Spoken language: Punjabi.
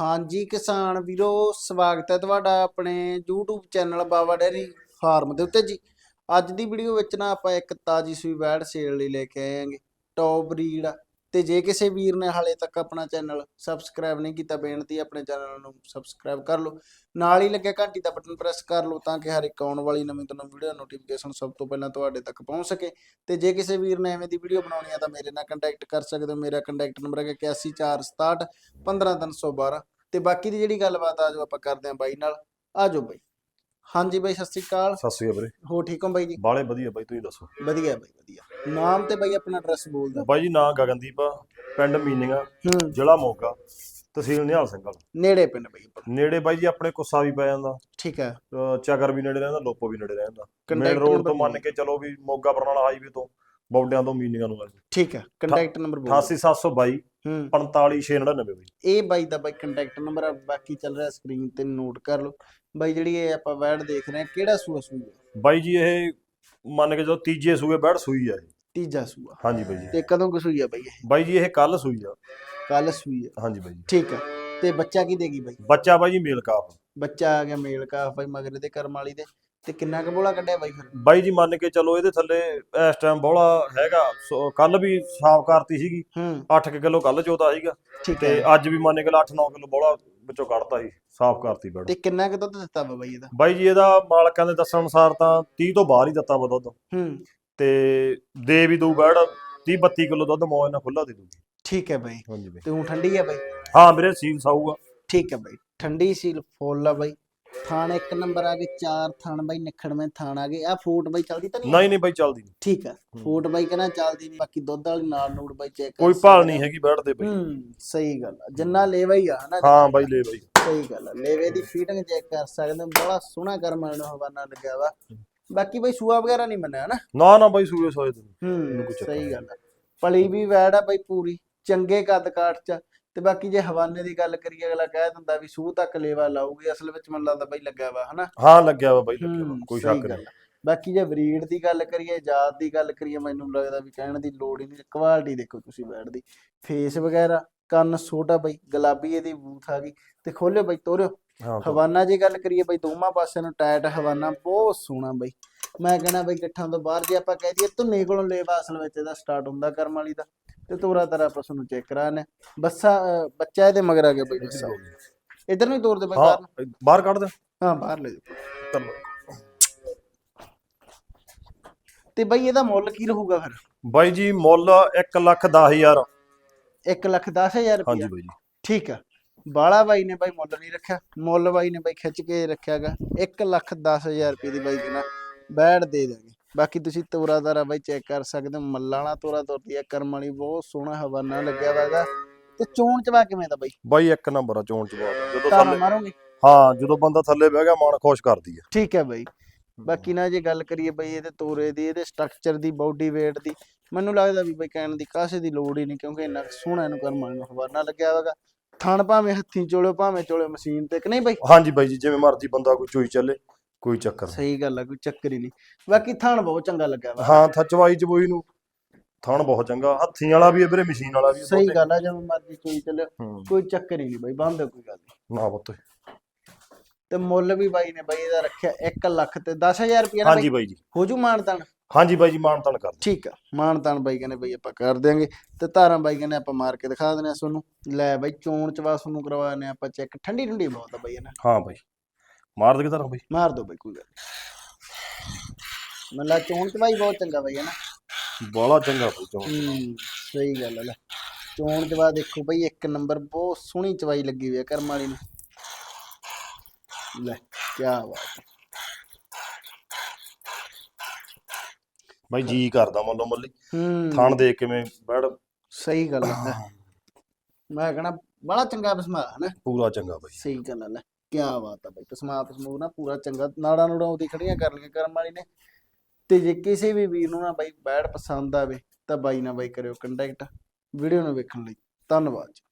ਹਾਂਜੀ ਕਿਸਾਨ ਵੀਰੋ, ਸਵਾਗਤ ਹੈ ਤੁਹਾਡਾ ਆਪਣੇ YouTube channel Baba dairy farm ਦੇ ਉੱਤੇ ਜੀ। ਅੱਜ ਦੀ ਵੀਡੀਓ ਵਿੱਚ ਨਾ ਆਪਾਂ ਇੱਕ ਤਾਜੀ ਸੂਈ ਵੈੜ ਸੇਲ ਲਈ ਲੈ ਕੇ ਆਏ ਹਾਂਗੇ। ਟੌਪ ਬਰੀਡ ਤੇ ਜੇ ਕਿਸੇ ਵੀਰ ਨੇ ਹਾਲੇ ਤੱਕ ਆਪਣਾ ਚੈਨਲ ਸਬਸਕ੍ਰਾਈਬ ਨਹੀਂ ਕੀਤਾ, ਬੇਨਤੀ ਆਪਣੇ ਚੈਨਲ ਨੂੰ ਸਬਸਕ੍ਰਾਈਬ ਕਰ ਲਓ। ਨਾਲ ਹੀ ਲੱਗਿਆ ਘੰਟੀ ਦਾ ਬਟਨ ਪ੍ਰੈਸ ਕਰ ਲਓ ਤਾਂ ਕਿ ਹਰ ਇੱਕ ਆਉਣ ਵਾਲੀ ਨਵੀਂ ਤੋਂ ਨਵੀਂ ਵੀਡੀਓ ਨੋਟੀਫਿਕੇਸ਼ਨ ਸਭ ਤੋਂ ਪਹਿਲਾਂ ਤੁਹਾਡੇ ਤੱਕ ਪਹੁੰਚ ਸਕੇ। ਤੇ ਜੇ ਕਿਸੇ ਵੀਰ ਨੇ ਐਵੇਂ ਦੀ ਵੀਡੀਓ ਬਣਾਉਣੀ ਆ ਤਾਂ ਮੇਰੇ ਨਾਲ ਕੰਟੈਕਟ ਕਰ ਸਕਦੇ ਹੋ। ਮੇਰਾ ਕੰਟੈਕਟ ਨੰਬਰ ਹੈ 814661 15312 ਤੇ ਬਾਕੀ ਦੀ ਜਿਹੜੀ ਗੱਲਬਾਤ ਆ ਜੋ ਆਪਾਂ ਕਰਦੇ ਆਂ ਬਾਈ ਨਾਲ। ਆ ਜਾਓ ਬਾਈ। ਹਾਂਜੀ ਬਾਈ ਸਤਿ ਸ਼੍ਰੀ ਅਕਾਲ। ਸਤਿ ਸ਼੍ਰੀ ਅਕਾਲ ਵੀਰੇ। ਹੋ ਠੀਕ ਹੋ ਬਾਈ ਜੀ? ਬਾਲੇ ਵਧੀਆ ਬਾਈ ਤੁਸੀਂ ਦੱਸੋ? ਵਧੀਆ ਬਾਈ ਵਧੀਆ। ਨਾਮ ਤੇ ਬਾਈ ਆਪਣਾ ਐਡਰੈਸ ਬੋਲ ਦਿਓ ਬਾਈ ਜੀ ਨਾਂ ਗਗਨਦੀਪ ਆ ਪਿੰਡ ਮੀਨੀਆਂ ਹੂੰ। ਜ਼ਿਲ੍ਹਾ ਮੋਗਾ ਤਹਿਸੀਲ ਨਿਹਾਲ ਸਿੰਘ ਵਾਲਾ। ਨੇੜੇ ਪਿੰਡ ਬਾਈ। ਨੇੜੇ ਬਾਈ ਜੀ ਆਪਣੇ ਕੁੱਸਾ ਵੀ ਪੈ ਜਾਂਦਾ। ਠੀਕ ਹੈ। ਚਗਰ ਵੀ ਨੇੜੇ ਰਹਿੰਦਾ ਲੋਪੋ ਵੀ ਨੇੜੇ ਰਹਿੰਦਾ। ਮੇਨ ਰੋਡ ਤੋਂ ਮੰਨ ਕੇ ਚਲੋ ਵੀ ਮੋਗਾ ਬਰਨਾਲਾ ਹਾਈਵੇ ਤੋਂ ਬੌਡਿਆਂ ਤੋਂ ਮੀਨੀਆਂ ਨੂੰ ਠੀਕ ਹੈ ਕੰਟੈਕਟ ਨੰਬਰ ਬੋਲ। 88722 ਹੂੰ 45699 ਬਾਈ। ਇਹ ਬਾਈ ਦਾ ਬਾਈ ਕੰਟੈਕਟ ਨੰਬਰ ਆ ਬਾਕੀ ਚੱਲ ਰਿਹਾ ਸਕਰੀਨ ਤੇ ਨੋਟ ਕਰ ਲਓ। ਬਾਈ ਜਿਹੜੀ ਇਹ ਆਪਾਂ ਵੈਡ ਦੇਖ ਰਹੇ ਹਾਂ ਕਿਹੜਾ ਸੂਆ ਸੂਈ ਹੈ ਬਾਈ ਜੀ ਇਹ ਮੰਨ ਕੇ ਜਦੋਂ ਤੀਜੇ ਸੂਏ ਬੈੜ ਸੂਈ ਆ ਇਹ। ਤੀਜਾ ਸੂਆ। ਹਾਂਜੀ ਬਾਈ ਜੀ। ਤੇ ਕਦੋਂ ਕੁ ਸੂਈ ਆ ਬਾਈ ਇਹ? ਬਾਈ ਜੀ ਇਹ ਕੱਲ ਸੂਈ ਆ। ਕੱਲ ਸੂਈ ਆ। ਹਾਂਜੀ ਬਾਈ ਜੀ। ਠੀਕ ਹੈ ਤੇ ਬੱਚਾ ਕੀ ਦੇਗੀ ਬਾਈ? ਬੱਚਾ ਬਾਈ ਜੀ ਮੇਲ ਕਾਫ। ਬੱਚਾ ਆ ਗਿਆ ਮੇਲ ਕਾਫ ਬਾਈ ਮਗਰ ਦੇ ਕਰਮ ਵਾਲੀ ਦੇ। ਤੇ ਕਿੰਨਾ ਕੁ ਬੋਲਾ ਕੱਢਿਆ ਬਾਈ ਫਿਰ? ਬਾਈ ਜੀ ਮੰਨ ਕੇ ਚਲੋ ਇਹਦੇ ਥੱਲੇ ਇਸ ਟਾਈਮ ਬੋਲਾ ਹੈਗਾ ਕੱਲ ਵੀ ਸਾਫ਼ ਕਰਤੀ ਸੀਗੀ ਹੂੰ। 8 ਕਿਲੋ ਕੱਲ ਚੋਦਾ ਸੀਗਾ ਤੇ ਹੈ। ਅੱਜ ਵੀ ਮੰਨ ਕੇ 8-9 ਕਿਲੋ ਬੋਲਾ ਵਿੱਚੋਂ ਕੱਢਤਾ ਸੀ ਸਾਫ਼ ਕਰਤੀ ਬੜ ਤੇ ਕਿੰਨਾ ਕੁ ਦੁੱਧ ਦਿੱਤਾ ਬਾਈ ਇਹਦਾ? ਬਾਈ ਜੀ ਇਹਦਾ ਮਾਲਕਾਂ ਦੇ ਦੱਸਣ ਅਨੁਸਾਰ ਤਾਂ 30 ਤੋਂ ਬਾਹਰ ਹੀ ਦਿੱਤਾ ਵਾ ਦੁੱਧ। ਹੂੰ। ਤੇ ਦੇ ਵੀ ਦੂ ਬੜ 30 32 ਕਿਲੋ ਦੁੱਧ ਮੌਜ ਨਾਲ ਖੁੱਲਾ ਦੇ ਦੂਗੀ ਠੀਕ ਹੈ ਬਾਈ। ਹਾਂਜੀ ਬਾਈ। ਤੇ ਹੁਣ ਠੰਡੀ ਆ ਬਾਈ? ਹਾਂ ਵੀਰੇ ਸੀਲ ਸਾਊਗਾ ਠੀਕ ਹੈ ਬਾਈ। ਠੰਡੀ ਸੀਲ ਫੁੱਲ ਆ ਬਾਈ। ਥਾਣ ਇੱਕ ਨੰਬਰ ਆ ਗਏ ਚਾਰ ਥਾਣ ਬਾਈ ਨਿਖੜਵੇਂ ਥਾਣ ਆ ਗਏ ਆ ਫੂਟ ਬਾਈ ਚੱਲਦੀ ਤਾਂ ਨਹੀਂ? ਨਹੀਂ ਨਹੀਂ ਬਾਈ ਚੱਲਦੀ ਨੀ। ਠੀਕ ਆ। ਫੂਟ ਬਾਈ ਕਹਿੰਦਾ ਚੱਲਦੀ ਨਹੀਂ ਬਾਕੀ ਦੁੱਧ ਵਾਲੀ ਨਾਲ ਨੂੜ ਬਾਈ ਚੈੱਕ ਕੋਈ ਭਾਲ ਨਹੀਂ ਹੈਗੀ ਬੈਠ ਦੇ ਬਾਈ। ਹੂੰ ਸਹੀ ਗੱਲ ਆ। ਜਿੰਨਾ ਲੇਵਾ ਹੀ ਆ ਹਨਾ ਹਾਂ ਬਾਈ ਲੈ ਬਾਈ ਸਹੀ ਗੱਲ ਆ। ਲੇਵੇ ਦੀ ਫੀਟਿੰਗ ਚੈੱਕ ਕਰ ਸਕਦੇ ਹੋ ਬੜਾ ਸੋਹਣਾ ਕਰਮ ਵਾਲੇ ਹਵਾਨਾ ਲੱਗਿਆ ਵਾ। ਬਾਕੀ ਬਾਈ ਸੂਆ ਵਗੈਰਾ ਨਹੀਂ ਮੰਨਿਆ ਹਨਾ? ਨਾ ਨਾ ਬਾਈ ਸੂਏ ਸੋਏ ਤੇ ਹੂੰ ਸਹੀ ਗੱਲ ਆ। ਪਲੀ ਵੀ ਵੈੜ ਆ ਬਾਈ ਪੂਰੀ। ਚੰਗੇ ਕੱਦ ਕਾਠ ਚ। ਤੇ ਬਾਕੀ ਜੇ ਹਵਾਨੇ ਦੀ ਗੱਲ ਕਰੀਏ ਅਗਲਾ ਕਹਿ ਦਿੰਦਾ ਵੀ ਸੂਹ ਤੱਕ ਲੇਵਾ ਲਾਊਗੀ ਅਸਲ ਵਿੱਚ ਮੈਨੂੰ ਲੱਗਦਾ ਬਾਈ ਲੱਗਿਆ ਵਾ ਹਨਾ? ਹਾਂ ਲੱਗਿਆ ਵਾ ਬਾਈ ਲੱਗਿਆ ਵਾ, ਹੂੰ, ਕੋਈ ਸਹੀ ਸ਼ੱਕ ਗੱਲ ਨਹੀਂ। ਆ। ਬਾਕੀ ਜੇ ਬਰੀਡ ਦੀ ਗੱਲ ਕਰੀਏ ਜਾਤ ਦੀ ਗੱਲ ਕਰੀਏ ਮੈਨੂੰ ਲੱਗਦਾ ਵੀ ਕਹਿਣ ਦੀ ਲੋੜ ਹੀ ਨਹੀਂ ਕੁਆਲਿਟੀ ਦੇਖੋ ਤੁਸੀਂ ਬੈਠ ਦੀ। ਫੇਸ ਵਗੈਰਾ ਕੰਨ ਛੋਟਾ ਬਈ ਗੁਲਾਬੀ ਇਹਦੀ ਬੂਥ ਆ ਗਈ ਤੇ ਖੋਲਿਓ ਬਈ ਤੋਰਿਓ। ਹਾਂ ਤਾਂ- ਹਵਾਨਾ ਜੇ ਗੱਲ ਕਰੀਏ ਬਈ ਦੋਵਾਂ ਪਾਸਿਆਂ ਨੂੰ ਟਾਇਟ ਹਵਾਨਾ ਬਹੁਤ ਸੋਹਣਾ ਬਈ। ਮੈਂ ਕਹਿੰਦਾ ਬਈ ਗਿੱਠਾਂ ਤੋਂ ਬਾਹਰ ਜੇ ਆਪਾਂ ਕਹਿ ਦਈਏ ਧੁੰਨੇ ਕੋਲੋਂ ਲੇਵਾ ਅਸਲ ਵਿੱਚ ਇਹਦਾ ਸਟਾਰਟ ਹੁੰਦਾ ਕਰਮ ਵਾਲੀ ਦਾ। ਤੇ ਤੋਰਾ ਤਰਾ ਪਸ਼ੂ ਨੂੰ ਚੈੱਕ ਕਰਾਣੇ ਬੱਸਾ ਬੱਚਾ ਇਹਦੇ ਮਗਰ ਆ ਗਿਆ ਬਈ ਬੱਸਾ। ਇਧਰ ਨੂੰ ਹੀ ਤੋਰ ਦੇ ਬਈ ਬਾਹਰ ਨੂੰ। ਹਾਂ ਬਾਹਰ ਕੱਢ ਦੇ। ਹਾਂ ਬਾਹਰ ਲੈ ਚਲੋ। ਤੇ ਬਈ ਇਹਦਾ ਮੁੱਲ ਕੀ ਰਹੂਗਾ ਫਿਰ? ਬਾਈ ਜੀ ਮੁੱਲ 1 ਲੱਖ 10000 1 ਲੱਖ 10000 ਹਾਂਜੀ ਰੁਪਇਆ ਬਾਈ ਜੀ। ਠੀਕ ਆ। ਬਾਲਾ ਬਾਈ ਨੇ ਬਾਈ ਮੁੱਲ ਨਹੀਂ ਰੱਖਿਆ। ਮੁੱਲ ਬਾਈ ਨੇ ਬਾਈ ਖਿੱਚ ਕੇ ਰੱਖਿਆਗਾ। 1 ਲੱਖ 10000 ਰੁਪਏ ਦੀ ਬਾਈ ਕਿਨਾ ਬੈੜ ਦੇ ਦਾਂਗੇ ਬਾਕੀ ਤੁਸੀਂ ਤੋਰਾ ਦਾਰਾ ਬਾਈ ਚੈੱਕ ਕਰ ਸਕਦੇ ਹੋ ਮੱਲਾਂ ਵਾਲਾ ਤੋਰਾ ਤੁਰਦੀ ਆ ਕਰਮ ਵਾਲੀ ਬਹੁਤ ਸੋਹਣਾ ਹਵਾਨਾ ਲੱਗਿਆ ਵਾਗਾ ਤੇ ਚੋਣ ਚਵਾ ਕਿਵੇਂ ਦਾ ਬਾਈ? ਬਾਈ ਇੱਕ ਨੰਬਰ ਆ ਚੋਣ ਚ ਬਾਤ ਜਦੋਂ ਤਾਰਾ ਥੱਲੇ ਮਾਰੋਗੇ? ਹਾਂ ਜਦੋਂ ਬੰਦਾ ਥੱਲੇ ਬਹਿ ਗਿਆ ਮਨ ਖੁਸ਼ ਕਰਦੀ ਆ। ਠੀਕ ਹੈ ਬਾਈ। ਬਾਕੀ ਨਾ ਜੇ ਗੱਲ ਕਰੀਏ ਬਈ ਇਹਦੇ ਤੋਰੇ ਦੀ ਇਹਦੇ ਸਟਰਕਚਰ ਦੀ ਬਾਡੀ weight ਦੀ ਮੈਨੂੰ ਲੱਗਦਾ ਵੀ ਬਈ ਕਹਿਣ ਦੀ ਕਾਸੇ ਦੀ ਲੋੜ ਹੀ ਨਹੀਂ ਕਿਉਂਕਿ ਇੰਨਾ ਸੋਹਣਾ ਇਹਨੂੰ ਕਰਮ ਵਾਲੀ ਨੂੰ ਹਵਾਨਾ ਲੱਗਿਆ ਹੋਗਾ ਥਣ ਭਾਵੇਂ ਹੱਥੀਂ ਚੋਲਿਓ ਭਾਵੇਂ ਚੋਲਿਓ ਮਸ਼ੀਨ ਤੇ ਕਿ ਨਹੀਂ ਬਈ? ਹਾਂਜੀ ਬਾਈ ਜੀ ਜਿਵੇਂ ਮਰਜ਼ੀ ਬੰਦਾ ਕੋਈ ਚੋਈ ਚੱਲੇ। ਕੋਈ ਚੱਕਰ ਨਹੀਂ। ਸਹੀ ਗੱਲ ਆ ਕੋਈ ਚੱਕਰ ਹੀ ਨਹੀਂ। ਬਾਕੀ ਥਣ ਬਹੁਤ ਚੰਗਾ ਲੱਗਿਆ ਵਾ। ਹਾਂ ਥਚਵਾਈ ਚਬੋਈ ਨੂੰ। ਥਣ ਬਹੁਤ ਚੰਗਾ। ਹੱਥੀਂ ਵਾਲਾ ਵੀ ਹੈ ਵੀਰੇ ਮਸ਼ੀਨ ਵਾਲਾ ਵੀ ਹੈ, ਸਹੀ। ਗੱਲ ਆ ਜਿਵੇਂ ਮਰਜ਼ੀ ਚੋਈ ਚੱਲਿਓ ਹੂੰ। ਕੋਈ ਚੱਕਰ ਹੀ ਨਹੀਂ ਬਈ ਬੰਦ ਕੋਈ ਗੱਲ ਨੀ। ਨਾ ਪੁੱਤ। ਤੇ ਮੁੱਲ ਵੀ ਬਾਈ ਨੇ ਬਾਈ ਇਹਦਾ ਰੱਖਿਆ 1 ਲੱਖ ਤੇ 10000 ਰੁਪਏ ਨਾ ਹਾਂਜੀ ਬਾਈ? ਬਾਈ ਜੀ। ਹੋ ਜੂ ਮਾਨਤਾਨ ਹਾਂਜੀ ਬਾਈ ਜੀ ਮਾਨ ਤਾਨ ਕਰ ਦਿਓ। ਠੀਕ ਆ ਮਾਨਤਾਨ ਬਾਈ ਕਹਿੰਦੇ ਬਈ ਆਪਾਂ ਕਰ ਦਿਆਂਗੇ। ਤੇ ਧਾਰਾਂ ਬਾਈ ਕਹਿੰਦੇ ਆਪਾਂ ਮਾਰ ਕੇ ਦਿਖਾ ਦਿੰਦੇ ਆ ਤੁਹਾਨੂੰ। ਲੈ ਬਾਈ ਚੋਣ ਚਵਾ ਤੁਹਾਨੂੰ ਕਰਵਾਣੇ ਆਪਾਂ ਚੈੱਕ। ਠੰਡੀ ਠੰਡੀ ਬਹੁਤ ਆ ਬਾਈ ਇਹਨਾਂ। ਹਾਂ ਬਾਈ। ਮਾਰ ਦੇ ਕਿਧਰ ਬਾਈ? ਮਾਰ ਦੋ ਬਾਈ ਕੋਈ ਗੱਲ ਮੱਲਾ ਚੋਣ ਚਵਾਈ ਬਹੁਤ ਚੰਗਾ ਬਾਈ ਹੈ ਨਾ? ਬਾਲਾ ਚੰਗਾ ਬਾਈ ਚੋਣ ਹੂੰ ਸਹੀ ਗੱਲ ਹੈ ਲੈ। ਚੋਣ ਚਵਾ ਦੇਖੋ ਬਈ ਇੱਕ ਨੰਬਰ ਬਹੁਤ ਸੋਹਣੀ ਚਵਾਈ ਲੱਗੀ ਹੋਈ ਹੈ ਕਰਮ ਵਾਲੀ ਨੂੰ। ਲੈ ਕੀ ਬਾਤ ਹੈ। ਬਾਈ ਜੀ ਕਰਦਾ ਮੰਨੋ ਮੱਲੀ। ਹੂੰ। ਥਣ ਦੇ ਕਿਵੇਂ ਬੈੜ। ਸਹੀ ਗੱਲ ਹੈ ਮੈਂ ਕਹਣਾ ਬੜਾ ਚੰਗਾ ਬਸਮਾ ਹੈ ਨਾ। ਪੂਰਾ ਚੰਗਾ ਬਾਈ। ਸਹੀ ਗੱਲ ਹੈ ਲੈ। ਕਿਆ ਬਾਤ ਹੈ ਬਈ ਪਸਮਾ ਪਸਮੂ ਨਾ ਪੂਰਾ ਚੰਗਾ, ਨਾੜਾ ਨੂੜਾ ਉਹਦੀ ਖੜੀਆਂ ਕਰ ਲਈਆਂ ਕਰਮ ਵਾਲੀ ਨੇ। ਤੇ ਜੇ ਕਿਸੇ ਵੀ ਵੀਰ ਨੂੰ ਨਾ ਬਾਈ ਬੈਡ ਪਸੰਦ ਆਵੇ, ਤਾਂ ਬਾਈ ਨਾ ਬਾਈ ਕਰਿਓ ਕੰਟੈਕਟ ਵੀਡੀਓ ਨੂੰ ਵੇਖਣ ਲਈ। ਧੰਨਵਾਦ ਜੀ।